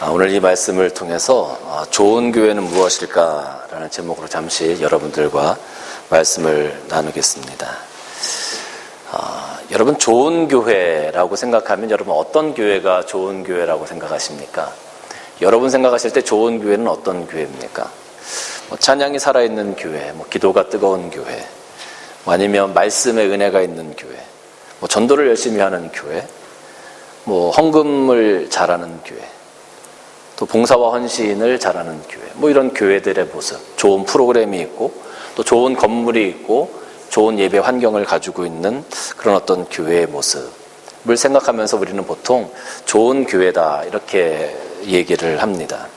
아, 오늘 이 말씀을 통해서 아, 좋은 교회는 무엇일까라는 제목으로 잠시 여러분들과 말씀을 나누겠습니다. 아, 여러분 좋은 교회라고 생각하면 여러분 어떤 교회가 좋은 교회라고 생각하십니까? 여러분 생각하실 때 좋은 교회는 어떤 교회입니까? 뭐 찬양이 살아있는 교회, 뭐 기도가 뜨거운 교회, 뭐 아니면 말씀의 은혜가 있는 교회, 뭐 전도를 열심히 하는 교회, 뭐 헌금을 잘하는 교회, 또 봉사와 헌신을 잘하는 교회, 뭐 이런 교회들의 모습, 좋은 프로그램이 있고 또 좋은 건물이 있고 좋은 예배 환경을 가지고 있는 그런 어떤 교회의 모습을 생각하면서 우리는 보통 좋은 교회다 이렇게 얘기를 합니다.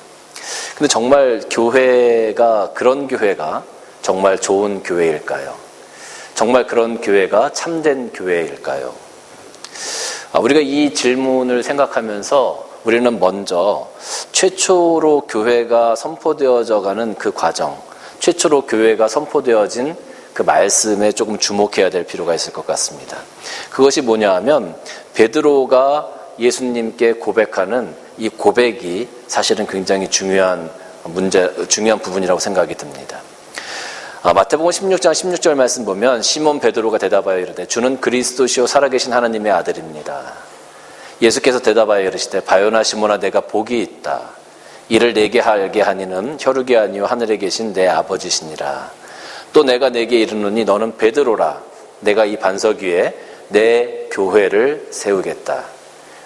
근데 정말 교회가 그런 교회가 정말 좋은 교회일까요? 정말 그런 교회가 참된 교회일까요? 아, 우리가 이 질문을 생각하면서 우리는 먼저 최초로 교회가 선포되어져 가는 그 과정, 최초로 교회가 선포되어진 그 말씀에 조금 주목해야 될 필요가 있을 것 같습니다. 그것이 뭐냐 하면 베드로가 예수님께 고백하는 이 고백이 사실은 굉장히 중요한 문제, 중요한 부분이라고 생각이 듭니다. 아, 마태복음 16장 16절 말씀 보면 시몬 베드로가 대답하여 이르되 주는 그리스도시요 살아계신 하나님의 아들입니다. 예수께서 대답하여 이르시되 바요나 시모나 내가 복이 있다. 이를 내게 알게 하니는 혈육이 아니요 하늘에 계신 내 아버지시니라. 또 내가 내게 이르노니 너는 베드로라. 내가 이 반석 위에 내 교회를 세우겠다.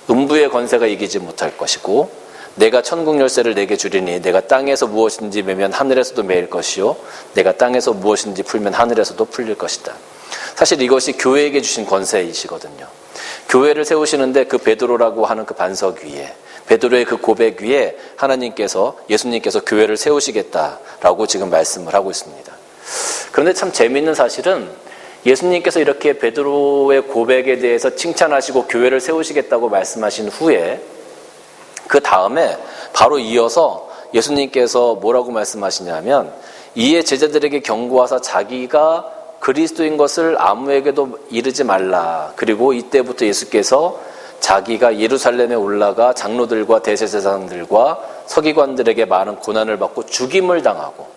음부의 권세가 이기지 못할 것이고 내가 천국 열쇠를 내게 주리니 내가 땅에서 무엇인지 매면 하늘에서도 매일 것이요 내가 땅에서 무엇인지 풀면 하늘에서도 풀릴 것이다. 사실 이것이 교회에게 주신 권세이시거든요. 교회를 세우시는데 그 베드로라고 하는 그 반석 위에 베드로의 그 고백 위에 하나님께서 예수님께서 교회를 세우시겠다라고 지금 말씀을 하고 있습니다. 그런데 참 재미있는 사실은 예수님께서 이렇게 베드로의 고백에 대해서 칭찬하시고 교회를 세우시겠다고 말씀하신 후에 그 다음에 바로 이어서 예수님께서 뭐라고 말씀하시냐면 이에 제자들에게 경고하사 자기가 그리스도인 것을 아무에게도 이르지 말라. 그리고 이때부터 예수께서 자기가 예루살렘에 올라가 장로들과 대제사장들과 서기관들에게 많은 고난을 받고 죽임을 당하고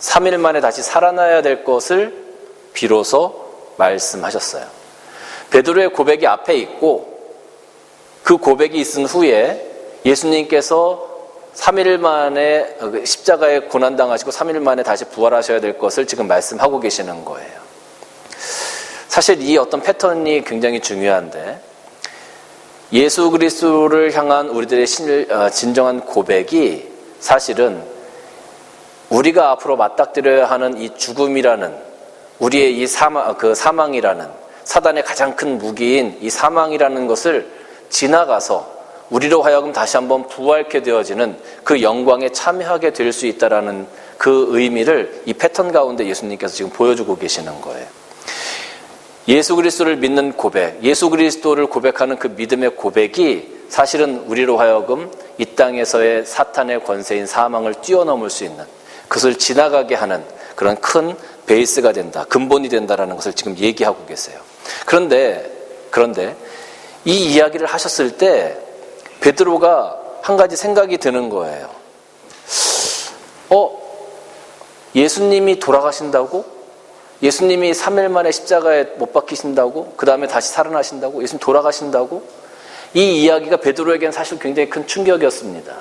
3일 만에 다시 살아나야 될 것을 비로소 말씀하셨어요. 베드로의 고백이 앞에 있고 그 고백이 있은 후에 예수님께서 3일 만에 십자가에 고난당하시고 3일 만에 다시 부활하셔야 될 것을 지금 말씀하고 계시는 거예요. 사실 이 어떤 패턴이 굉장히 중요한데 예수 그리스도를 향한 우리들의 진정한 고백이 사실은 우리가 앞으로 맞닥뜨려야 하는 이 죽음이라는 우리의 이 사망, 그 사망이라는 사단의 가장 큰 무기인 이 사망이라는 것을 지나가서 우리로 하여금 다시 한번 부활케 되어지는 그 영광에 참여하게 될 수 있다라는 그 의미를 이 패턴 가운데 예수님께서 지금 보여주고 계시는 거예요. 예수 그리스도를 믿는 고백, 예수 그리스도를 고백하는 그 믿음의 고백이 사실은 우리로 하여금 이 땅에서의 사탄의 권세인 사망을 뛰어넘을 수 있는 그것을 지나가게 하는 그런 큰 베이스가 된다, 근본이 된다라는 것을 지금 얘기하고 계세요. 그런데 그런데 이 이야기를 하셨을 때 베드로가 한 가지 생각이 드는 거예요. 어, 예수님이 돌아가신다고? 예수님이 3일 만에 십자가에 못 박히신다고? 그 다음에 다시 살아나신다고? 예수님 돌아가신다고? 이 이야기가 베드로에게는 사실 굉장히 큰 충격이었습니다.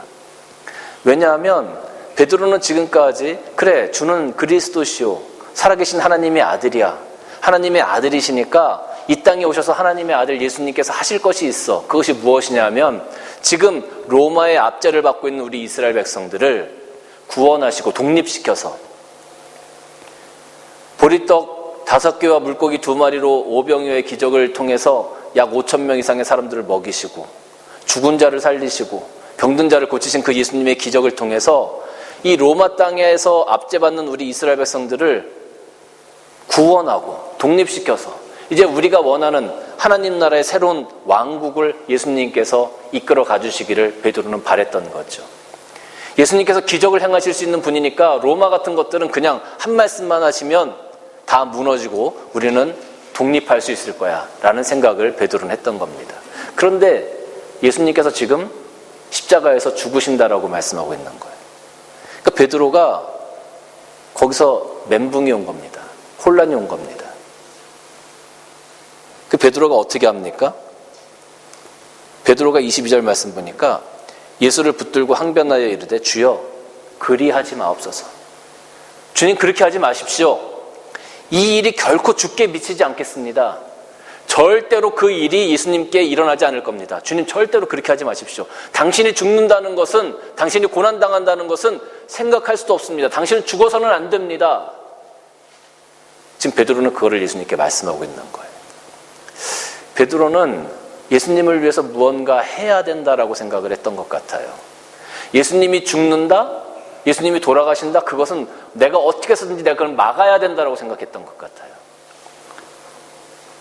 왜냐하면 베드로는 지금까지 그래 주는 그리스도시오 살아계신 하나님의 아들이야 하나님의 아들이시니까 이 땅에 오셔서 하나님의 아들 예수님께서 하실 것이 있어. 그것이 무엇이냐면 지금 로마의 압제를 받고 있는 우리 이스라엘 백성들을 구원하시고 독립시켜서 보리떡 다섯 개와 물고기 두 마리로 오병이어의 기적을 통해서 약 5천 명 이상의 사람들을 먹이시고 죽은 자를 살리시고 병든 자를 고치신 그 예수님의 기적을 통해서 이 로마 땅에서 압제받는 우리 이스라엘 백성들을 구원하고 독립시켜서 이제 우리가 원하는 하나님 나라의 새로운 왕국을 예수님께서 이끌어 가주시기를 베드로는 바랬던 거죠. 예수님께서 기적을 행하실 수 있는 분이니까 로마 같은 것들은 그냥 한 말씀만 하시면 다 무너지고 우리는 독립할 수 있을 거야 라는 생각을 베드로는 했던 겁니다. 그런데 예수님께서 지금 십자가에서 죽으신다라고 말씀하고 있는 거예요. 그러니까 베드로가 거기서 멘붕이 온 겁니다. 혼란이 온 겁니다. 그 베드로가 어떻게 합니까? 베드로가 22절 말씀 보니까 예수를 붙들고 항변하여 이르되 주여 그리하지 마옵소서. 주님 그렇게 하지 마십시오. 이 일이 결코 죽게 미치지 않겠습니다. 절대로 그 일이 예수님께 일어나지 않을 겁니다. 주님 절대로 그렇게 하지 마십시오. 당신이 죽는다는 것은 당신이 고난 당한다는 것은 생각할 수도 없습니다. 당신은 죽어서는 안 됩니다. 지금 베드로는 그거를 예수님께 말씀하고 있는 거예요. 베드로는 예수님을 위해서 무언가 해야 된다라고 생각을 했던 것 같아요. 예수님이 죽는다? 예수님이 돌아가신다? 그것은 내가 어떻게 해서든지 내가 그걸 막아야 된다라고 생각했던 것 같아요.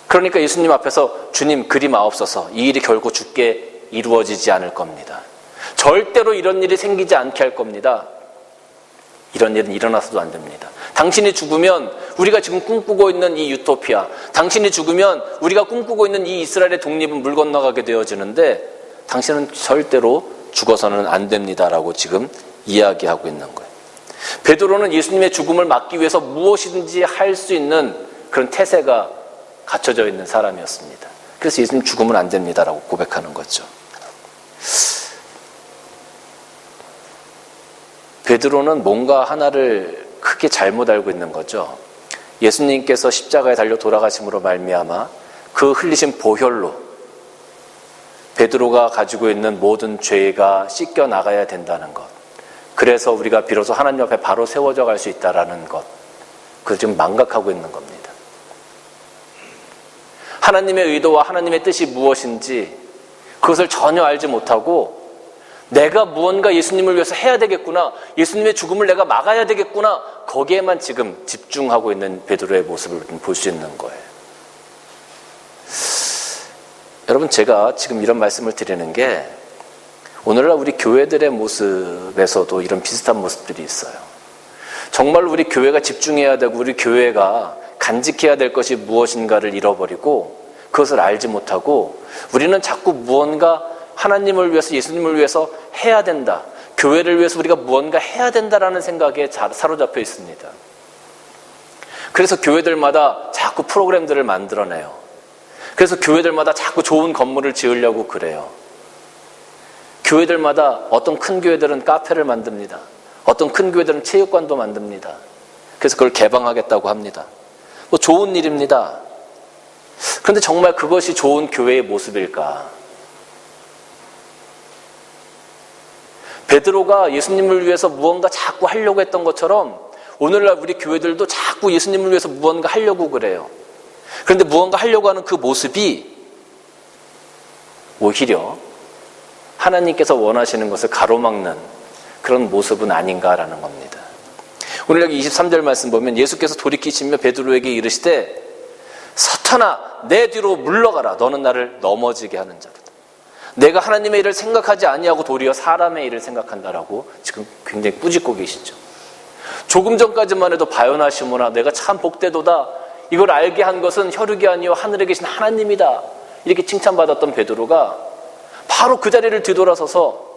그러니까 예수님 앞에서 주님 그리 마옵소서 이 일이 결코 죽게 이루어지지 않을 겁니다. 절대로 이런 일이 생기지 않게 할 겁니다. 이런 일은 일어나서도 안 됩니다. 당신이 죽으면 우리가 지금 꿈꾸고 있는 이 유토피아, 당신이 죽으면 우리가 꿈꾸고 있는 이 이스라엘의 독립은 물 건너가게 되어지는데 당신은 절대로 죽어서는 안 됩니다라고 지금 이야기하고 있는 거예요. 베드로는 예수님의 죽음을 막기 위해서 무엇이든지 할 수 있는 그런 태세가 갖춰져 있는 사람이었습니다. 그래서 예수님 죽으면 안 됩니다라고 고백하는 거죠. 베드로는 뭔가 하나를 크게 잘못 알고 있는 거죠. 예수님께서 십자가에 달려 돌아가심으로 말미암아 그 흘리신 보혈로 베드로가 가지고 있는 모든 죄가 씻겨 나가야 된다는 것. 그래서 우리가 비로소 하나님 앞에 바로 세워져 갈 수 있다라는 것. 그걸 지금 망각하고 있는 겁니다. 하나님의 의도와 하나님의 뜻이 무엇인지 그것을 전혀 알지 못하고 내가 무언가 예수님을 위해서 해야 되겠구나. 예수님의 죽음을 내가 막아야 되겠구나. 거기에만 지금 집중하고 있는 베드로의 모습을 볼 수 있는 거예요. 여러분 제가 지금 이런 말씀을 드리는 게 오늘날 우리 교회들의 모습에서도 이런 비슷한 모습들이 있어요. 정말 우리 교회가 집중해야 되고 우리 교회가 간직해야 될 것이 무엇인가를 잃어버리고 그것을 알지 못하고 우리는 자꾸 무언가 하나님을 위해서 예수님을 위해서 해야 된다. 교회를 위해서 우리가 무언가 해야 된다라는 생각에 사로잡혀 있습니다. 그래서 교회들마다 자꾸 프로그램들을 만들어내요. 그래서 교회들마다 자꾸 좋은 건물을 지으려고 그래요. 교회들마다 어떤 큰 교회들은 카페를 만듭니다. 어떤 큰 교회들은 체육관도 만듭니다. 그래서 그걸 개방하겠다고 합니다. 뭐 좋은 일입니다. 그런데 정말 그것이 좋은 교회의 모습일까? 베드로가 예수님을 위해서 무언가 자꾸 하려고 했던 것처럼 오늘날 우리 교회들도 자꾸 예수님을 위해서 무언가 하려고 그래요. 그런데 무언가 하려고 하는 그 모습이 오히려 하나님께서 원하시는 것을 가로막는 그런 모습은 아닌가라는 겁니다. 오늘 여기 23절 말씀 보면 예수께서 돌이키시며 베드로에게 이르시되 사탄아 내 뒤로 물러가라 너는 나를 넘어지게 하는 자로다. 내가 하나님의 일을 생각하지 아니하고 도리어 사람의 일을 생각한다라고 지금 굉장히 꾸짖고 계시죠. 조금 전까지만 해도 바요나시모나 내가 참 복되도다. 이걸 알게 한 것은 혈육이 아니요 하늘에 계신 하나님이다. 이렇게 칭찬받았던 베드로가 바로 그 자리를 뒤돌아서서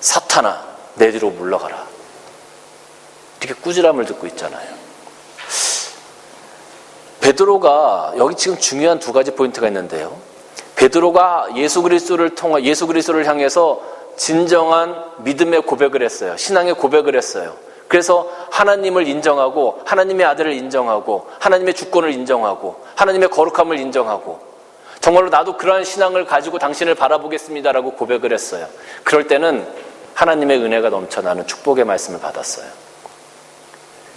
사탄아 내 뒤로 물러가라. 이렇게 꾸지람을 듣고 있잖아요. 베드로가 여기 지금 중요한 두 가지 포인트가 있는데요. 베드로가 예수 그리스도를 통해 예수 그리스도를 향해서 진정한 믿음의 고백을 했어요. 신앙의 고백을 했어요. 그래서 하나님을 인정하고 하나님의 아들을 인정하고 하나님의 주권을 인정하고 하나님의 거룩함을 인정하고 정말로 나도 그러한 신앙을 가지고 당신을 바라보겠습니다라고 고백을 했어요. 그럴 때는 하나님의 은혜가 넘쳐나는 축복의 말씀을 받았어요.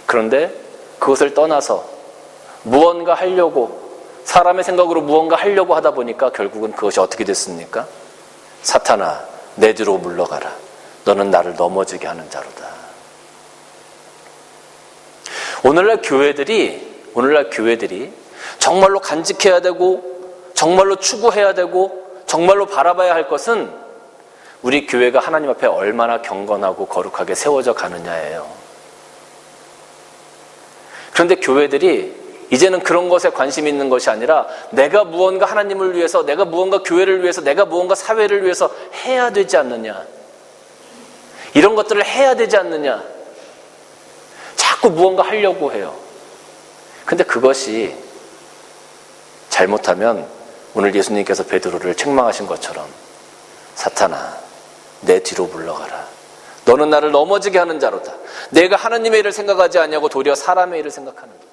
그런데 그것을 떠나서 무언가 하려고 사람의 생각으로 무언가 하려고 하다 보니까 결국은 그것이 어떻게 됐습니까? 사탄아, 내 뒤로 물러가라. 너는 나를 넘어지게 하는 자로다. 오늘날 교회들이, 오늘날 교회들이 정말로 간직해야 되고, 정말로 추구해야 되고, 정말로 바라봐야 할 것은 우리 교회가 하나님 앞에 얼마나 경건하고 거룩하게 세워져 가느냐예요. 그런데 교회들이 이제는 그런 것에 관심 있는 것이 아니라 내가 무언가 하나님을 위해서, 내가 무언가 교회를 위해서, 내가 무언가 사회를 위해서 해야 되지 않느냐. 이런 것들을 해야 되지 않느냐. 자꾸 무언가 하려고 해요. 근데 그것이 잘못하면 오늘 예수님께서 베드로를 책망하신 것처럼 사탄아 내 뒤로 물러가라. 너는 나를 넘어지게 하는 자로다. 내가 하나님의 일을 생각하지 아니하고 도리어 사람의 일을 생각하는도다.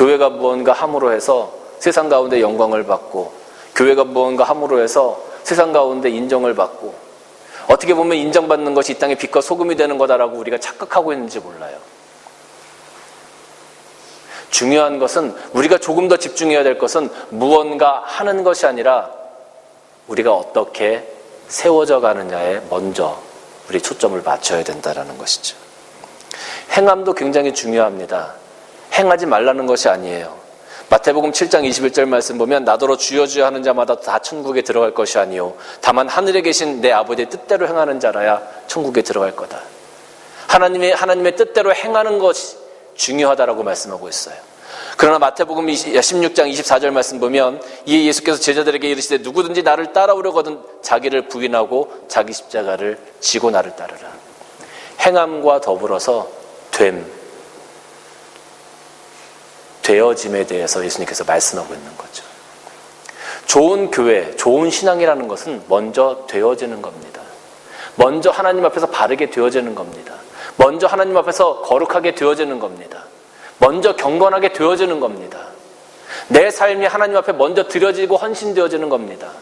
교회가 무언가 함으로 해서 세상 가운데 영광을 받고 교회가 무언가 함으로 해서 세상 가운데 인정을 받고 어떻게 보면 인정받는 것이 이 땅의 빛과 소금이 되는 거다라고 우리가 착각하고 있는지 몰라요. 중요한 것은 우리가 조금 더 집중해야 될 것은 무언가 하는 것이 아니라 우리가 어떻게 세워져 가느냐에 먼저 우리 초점을 맞춰야 된다는 것이죠. 행함도 굉장히 중요합니다. 행하지 말라는 것이 아니에요. 마태복음 7장 21절 말씀 보면 나더러 주여 주여 하는 자마다 다 천국에 들어갈 것이 아니요 다만 하늘에 계신 내 아버지의 뜻대로 행하는 자라야 천국에 들어갈 거다. 하나님의 하나님의 뜻대로 행하는 것이 중요하다라고 말씀하고 있어요. 그러나 마태복음 16장 24절 말씀 보면 이에 예수께서 제자들에게 이르시되 누구든지 나를 따라오려거든 자기를 부인하고 자기 십자가를 지고 나를 따르라. 행함과 더불어서 됨, 되어짐에 대해서 예수님께서 말씀하고 있는 거죠. 좋은 교회, 좋은 신앙이라는 것은 먼저 되어지는 겁니다. 먼저 하나님 앞에서 바르게 되어지는 겁니다. 먼저 하나님 앞에서 거룩하게 되어지는 겁니다. 먼저 경건하게 되어지는 겁니다. 내 삶이 하나님 앞에 먼저 드려지고 헌신되어지는 겁니다.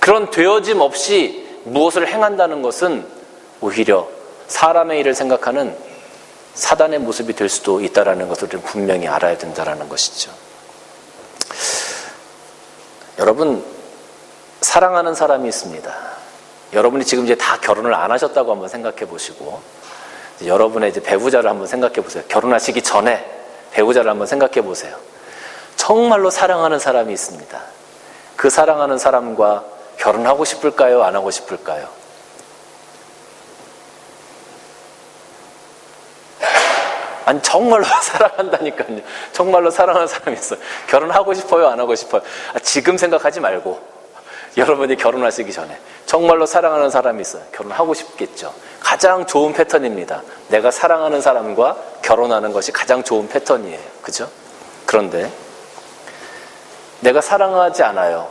그런 되어짐 없이 무엇을 행한다는 것은 오히려 사람의 일을 생각하는 사단의 모습이 될 수도 있다라는 것을 분명히 알아야 된다라는 것이죠. 여러분 사랑하는 사람이 있습니다. 여러분이 지금 이제 다 결혼을 안 하셨다고 한번 생각해 보시고 여러분의 이제 배우자를 한번 생각해 보세요. 결혼하시기 전에 배우자를 한번 생각해 보세요. 정말로 사랑하는 사람이 있습니다. 그 사랑하는 사람과 결혼하고 싶을까요? 안 하고 싶을까요? 아니 정말로 사랑한다니까요. 정말로 사랑하는 사람이 있어요. 결혼하고 싶어요? 안 하고 싶어요? 아, 지금 생각하지 말고 여러분이 결혼하시기 전에 정말로 사랑하는 사람이 있어요. 결혼하고 싶겠죠. 가장 좋은 패턴입니다. 내가 사랑하는 사람과 결혼하는 것이 가장 좋은 패턴이에요. 그죠? 그런데 내가 사랑하지 않아요.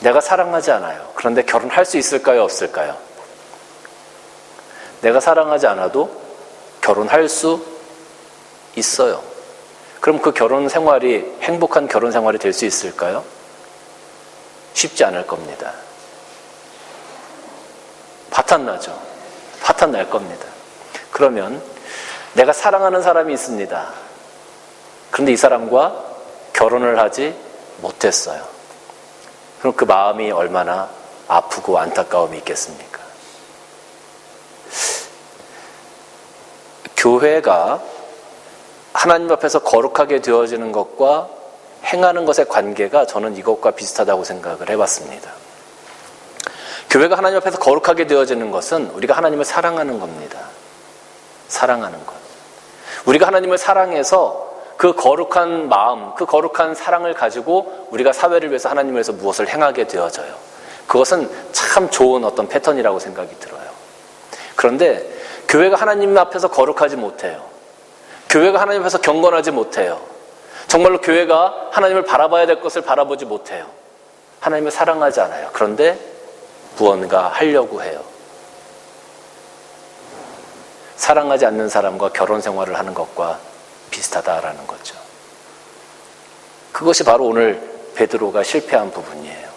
내가 사랑하지 않아요. 그런데 결혼할 수 있을까요? 없을까요? 내가 사랑하지 않아도 결혼할 수 있어요. 그럼 그 결혼 생활이 행복한 결혼 생활이 될 수 있을까요? 쉽지 않을 겁니다. 파탄나죠. 파탄날 겁니다. 그러면 내가 사랑하는 사람이 있습니다. 그런데 이 사람과 결혼을 하지 못했어요. 그럼 그 마음이 얼마나 아프고 안타까움이 있겠습니까? 교회가 하나님 앞에서 거룩하게 되어지는 것과 행하는 것의 관계가 저는 이것과 비슷하다고 생각을 해봤습니다. 교회가 하나님 앞에서 거룩하게 되어지는 것은 우리가 하나님을 사랑하는 겁니다. 사랑하는 것. 우리가 하나님을 사랑해서 그 거룩한 마음, 그 거룩한 사랑을 가지고 우리가 사회를 위해서 하나님을 위해서 무엇을 행하게 되어져요. 그것은 참 좋은 어떤 패턴이라고 생각이 들어요. 그런데 교회가 하나님 앞에서 거룩하지 못해요. 교회가 하나님 앞에서 경건하지 못해요. 정말로 교회가 하나님을 바라봐야 될 것을 바라보지 못해요. 하나님을 사랑하지 않아요. 그런데 무언가 하려고 해요. 사랑하지 않는 사람과 결혼 생활을 하는 것과 비슷하다라는 거죠. 그것이 바로 오늘 베드로가 실패한 부분이에요.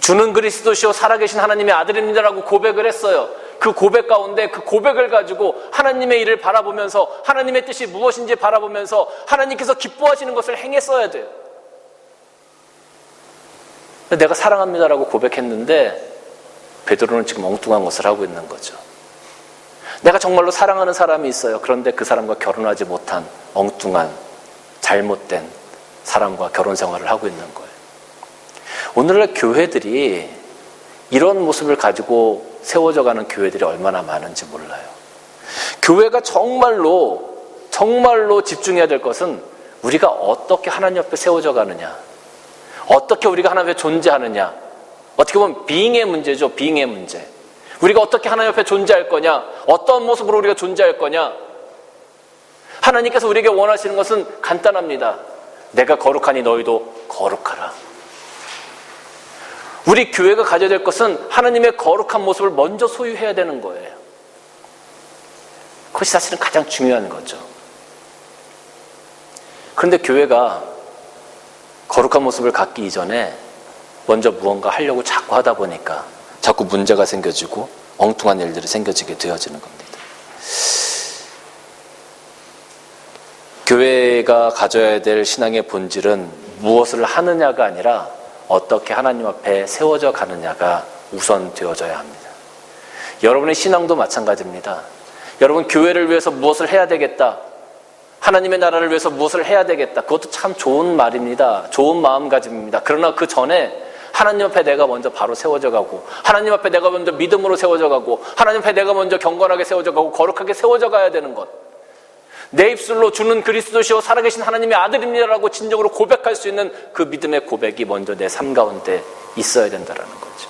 주는 그리스도시요 살아계신 하나님의 아들입니다라고 고백을 했어요. 그 고백 가운데 그 고백을 가지고 하나님의 일을 바라보면서 하나님의 뜻이 무엇인지 바라보면서 하나님께서 기뻐하시는 것을 행했어야 돼요. 내가 사랑합니다라고 고백했는데 베드로는 지금 엉뚱한 것을 하고 있는 거죠. 내가 정말로 사랑하는 사람이 있어요. 그런데 그 사람과 결혼하지 못한 엉뚱한 잘못된 사람과 결혼 생활을 하고 있는 거예요. 오늘날 교회들이 이런 모습을 가지고 세워져 가는 교회들이 얼마나 많은지 몰라요. 교회가 정말로 정말로 집중해야 될 것은 우리가 어떻게 하나님 앞에 세워져 가느냐. 어떻게 우리가 하나님 앞에 존재하느냐. 어떻게 보면 비잉의 문제죠. 비잉의 문제. 우리가 어떻게 하나님 앞에 존재할 거냐? 어떤 모습으로 우리가 존재할 거냐? 하나님께서 우리에게 원하시는 것은 간단합니다. 내가 거룩하니 너희도 거룩하라. 우리 교회가 가져야 될 것은 하나님의 거룩한 모습을 먼저 소유해야 되는 거예요. 그것이 사실은 가장 중요한 거죠. 그런데 교회가 거룩한 모습을 갖기 이전에 먼저 무언가 하려고 자꾸 하다 보니까 자꾸 문제가 생겨지고 엉뚱한 일들이 생겨지게 되어지는 겁니다. 교회가 가져야 될 신앙의 본질은 무엇을 하느냐가 아니라 어떻게 하나님 앞에 세워져 가느냐가 우선 되어져야 합니다. 여러분의 신앙도 마찬가지입니다. 여러분 교회를 위해서 무엇을 해야 되겠다. 하나님의 나라를 위해서 무엇을 해야 되겠다. 그것도 참 좋은 말입니다. 좋은 마음가짐입니다. 그러나 그 전에 하나님 앞에 내가 먼저 바로 세워져 가고 하나님 앞에 내가 먼저 믿음으로 세워져 가고 하나님 앞에 내가 먼저 경건하게 세워져 가고 거룩하게 세워져 가야 되는 것. 내 입술로 주는 그리스도시요 살아계신 하나님의 아들입니다라고 진정으로 고백할 수 있는 그 믿음의 고백이 먼저 내 삶 가운데 있어야 된다라는 거죠.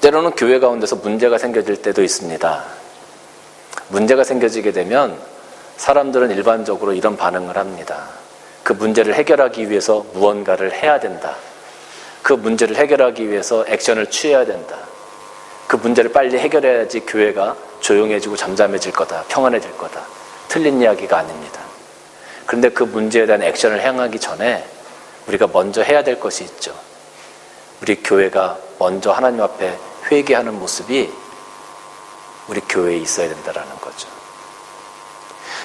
때로는 교회 가운데서 문제가 생겨질 때도 있습니다. 문제가 생겨지게 되면 사람들은 일반적으로 이런 반응을 합니다. 그 문제를 해결하기 위해서 무언가를 해야 된다. 그 문제를 해결하기 위해서 액션을 취해야 된다. 그 문제를 빨리 해결해야지 교회가 조용해지고 잠잠해질 거다. 평안해질 거다. 틀린 이야기가 아닙니다. 그런데 그 문제에 대한 액션을 행하기 전에 우리가 먼저 해야 될 것이 있죠. 우리 교회가 먼저 하나님 앞에 회개하는 모습이 우리 교회에 있어야 된다는 거죠.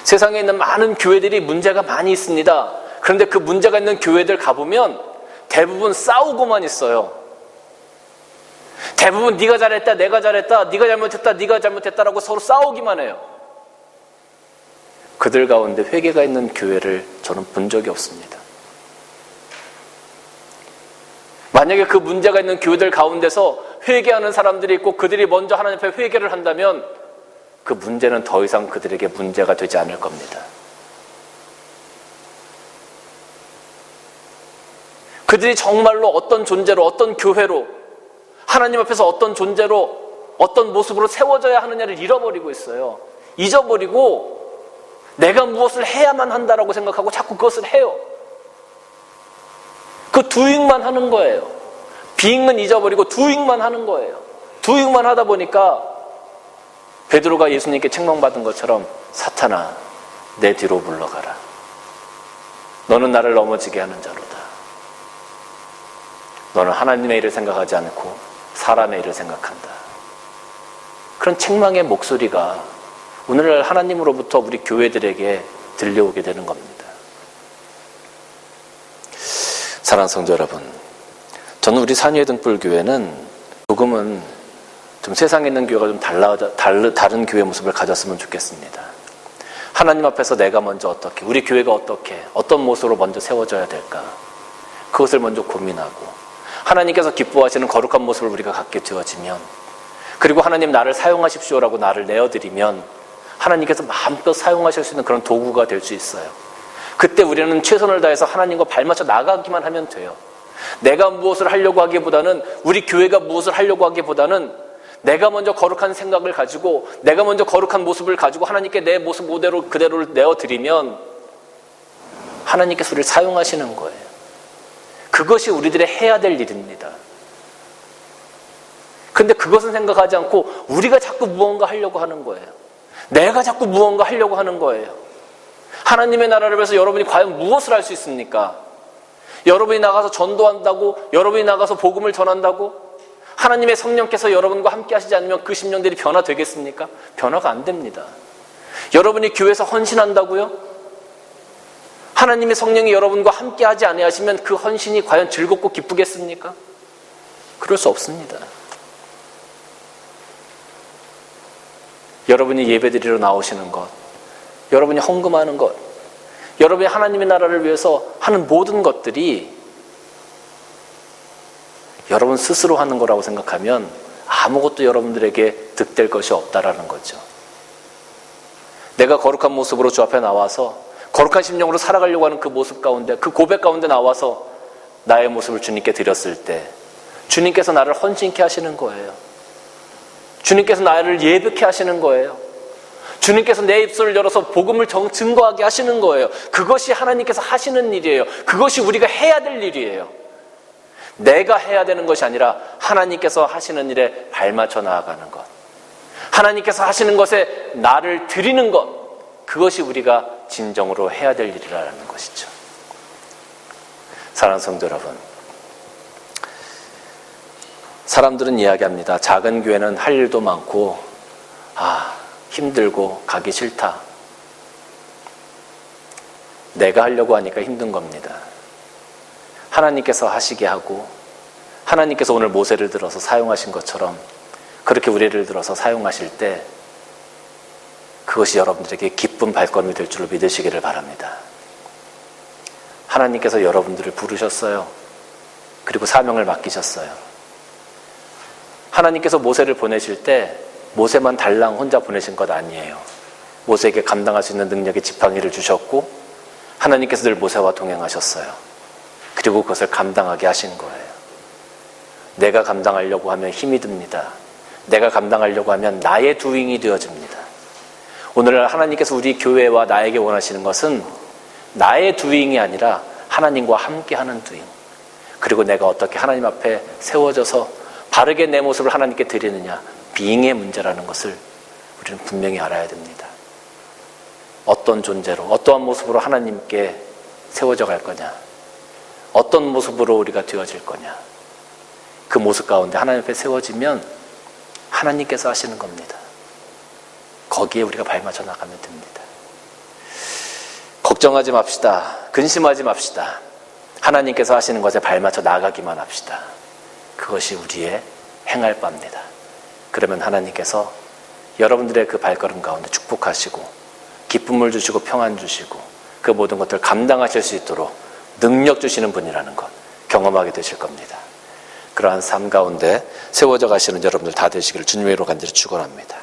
세상에 있는 많은 교회들이 문제가 많이 있습니다. 그런데 그 문제가 있는 교회들 가보면 대부분 싸우고만 있어요. 대부분 네가 잘했다, 내가 잘했다, 네가 잘못했다, 네가 잘못했다라고 서로 싸우기만 해요. 그들 가운데 회개가 있는 교회를 저는 본 적이 없습니다. 만약에 그 문제가 있는 교회들 가운데서 회개하는 사람들이 있고 그들이 먼저 하나님 앞에 회개를 한다면 그 문제는 더 이상 그들에게 문제가 되지 않을 겁니다. 그들이 정말로 어떤 존재로, 어떤 교회로, 하나님 앞에서 어떤 존재로, 어떤 모습으로 세워져야 하느냐를 잃어버리고 있어요. 잊어버리고 내가 무엇을 해야만 한다라고 생각하고 자꾸 그것을 해요. 그 두잉만 하는 거예요. 빙은 잊어버리고 두잉만 하는 거예요. 두잉만 하다 보니까 베드로가 예수님께 책망받은 것처럼 사탄아 내 뒤로 물러가라. 너는 나를 넘어지게 하는 자로다. 너는 하나님의 일을 생각하지 않고 사람의 일을 생각한다. 그런 책망의 목소리가 오늘날 하나님으로부터 우리 교회들에게 들려오게 되는 겁니다. 사랑하는 성도 여러분, 저는 우리 산위의 등불 교회는 조금은 좀 세상에 있는 교회가 좀 달라, 다르, 다른 교회 모습을 가졌으면 좋겠습니다. 하나님 앞에서 내가 먼저 어떻게, 우리 교회가 어떻게, 어떤 모습으로 먼저 세워져야 될까? 그것을 먼저 고민하고, 하나님께서 기뻐하시는 거룩한 모습을 우리가 갖게 되어지면, 그리고 하나님 나를 사용하십시오라고 나를 내어드리면, 하나님께서 마음껏 사용하실 수 있는 그런 도구가 될 수 있어요. 그때 우리는 최선을 다해서 하나님과 발맞춰 나가기만 하면 돼요. 내가 무엇을 하려고 하기보다는 우리 교회가 무엇을 하려고 하기보다는 내가 먼저 거룩한 생각을 가지고 내가 먼저 거룩한 모습을 가지고 하나님께 내 모습 그대로 그대로를 내어 드리면 하나님께서 우리를 사용하시는 거예요. 그것이 우리들의 해야 될 일입니다. 근데 그것은 생각하지 않고 우리가 자꾸 무언가 하려고 하는 거예요. 내가 자꾸 무언가 하려고 하는 거예요. 하나님의 나라를 위해서 여러분이 과연 무엇을 할 수 있습니까? 여러분이 나가서 전도한다고, 여러분이 나가서 복음을 전한다고, 하나님의 성령께서 여러분과 함께 하시지 않으면 그 심령들이 변화되겠습니까? 변화가 안 됩니다. 여러분이 교회에서 헌신한다고요? 하나님의 성령이 여러분과 함께 하지 아니하시면 그 헌신이 과연 즐겁고 기쁘겠습니까? 그럴 수 없습니다. 여러분이 예배드리러 나오시는 것, 여러분이 헌금하는 것, 여러분이 하나님의 나라를 위해서 하는 모든 것들이 여러분 스스로 하는 거라고 생각하면 아무것도 여러분들에게 득될 것이 없다라는 거죠. 내가 거룩한 모습으로 주 앞에 나와서 거룩한 심령으로 살아가려고 하는 그 모습 가운데 그 고백 가운데 나와서 나의 모습을 주님께 드렸을 때 주님께서 나를 헌신케 하시는 거예요. 주님께서 나를 예백케 하시는 거예요. 주님께서 내 입술을 열어서 복음을 정- 증거하게 하시는 거예요. 그것이 하나님께서 하시는 일이에요. 그것이 우리가 해야 될 일이에요. 내가 해야 되는 것이 아니라 하나님께서 하시는 일에 발맞춰 나아가는 것. 하나님께서 하시는 것에 나를 드리는 것. 그것이 우리가 진정으로 해야 될 일이라는 것이죠. 사랑하는 성도 여러분. 사람들은 이야기합니다. 작은 교회는 할 일도 많고, 아, 힘들고 가기 싫다. 내가 하려고 하니까 힘든 겁니다. 하나님께서 하시게 하고, 하나님께서 오늘 모세를 들어서 사용하신 것처럼 그렇게 우리를 들어서 사용하실 때 그것이 여러분들에게 기쁜 발걸음이 될 줄로 믿으시기를 바랍니다. 하나님께서 여러분들을 부르셨어요. 그리고 사명을 맡기셨어요. 하나님께서 모세를 보내실 때 모세만 달랑 혼자 보내신 것 아니에요. 모세에게 감당할 수 있는 능력의 지팡이를 주셨고 하나님께서 늘 모세와 동행하셨어요. 그리고 그것을 감당하게 하신 거예요. 내가 감당하려고 하면 힘이 듭니다. 내가 감당하려고 하면 나의 두윙이 되어집니다. 오늘 하나님께서 우리 교회와 나에게 원하시는 것은 나의 두윙이 아니라 하나님과 함께 하는 두윙. 그리고 내가 어떻게 하나님 앞에 세워져서 바르게 내 모습을 하나님께 드리느냐. 비잉의 문제라는 것을 우리는 분명히 알아야 됩니다. 어떤 존재로, 어떠한 모습으로 하나님께 세워져 갈 거냐. 어떤 모습으로 우리가 되어질 거냐. 그 모습 가운데 하나님 앞에 세워지면 하나님께서 하시는 겁니다. 거기에 우리가 발맞춰 나가면 됩니다. 걱정하지 맙시다. 근심하지 맙시다. 하나님께서 하시는 것에 발맞춰 나가기만 합시다. 그것이 우리의 행할 바입니다. 그러면 하나님께서 여러분들의 그 발걸음 가운데 축복하시고 기쁨을 주시고 평안 주시고 그 모든 것들을 감당하실 수 있도록 능력 주시는 분이라는 것 경험하게 되실 겁니다. 그러한 삶 가운데 세워져 가시는 여러분들 다 되시기를 주님의 이로 간절히 축원합니다.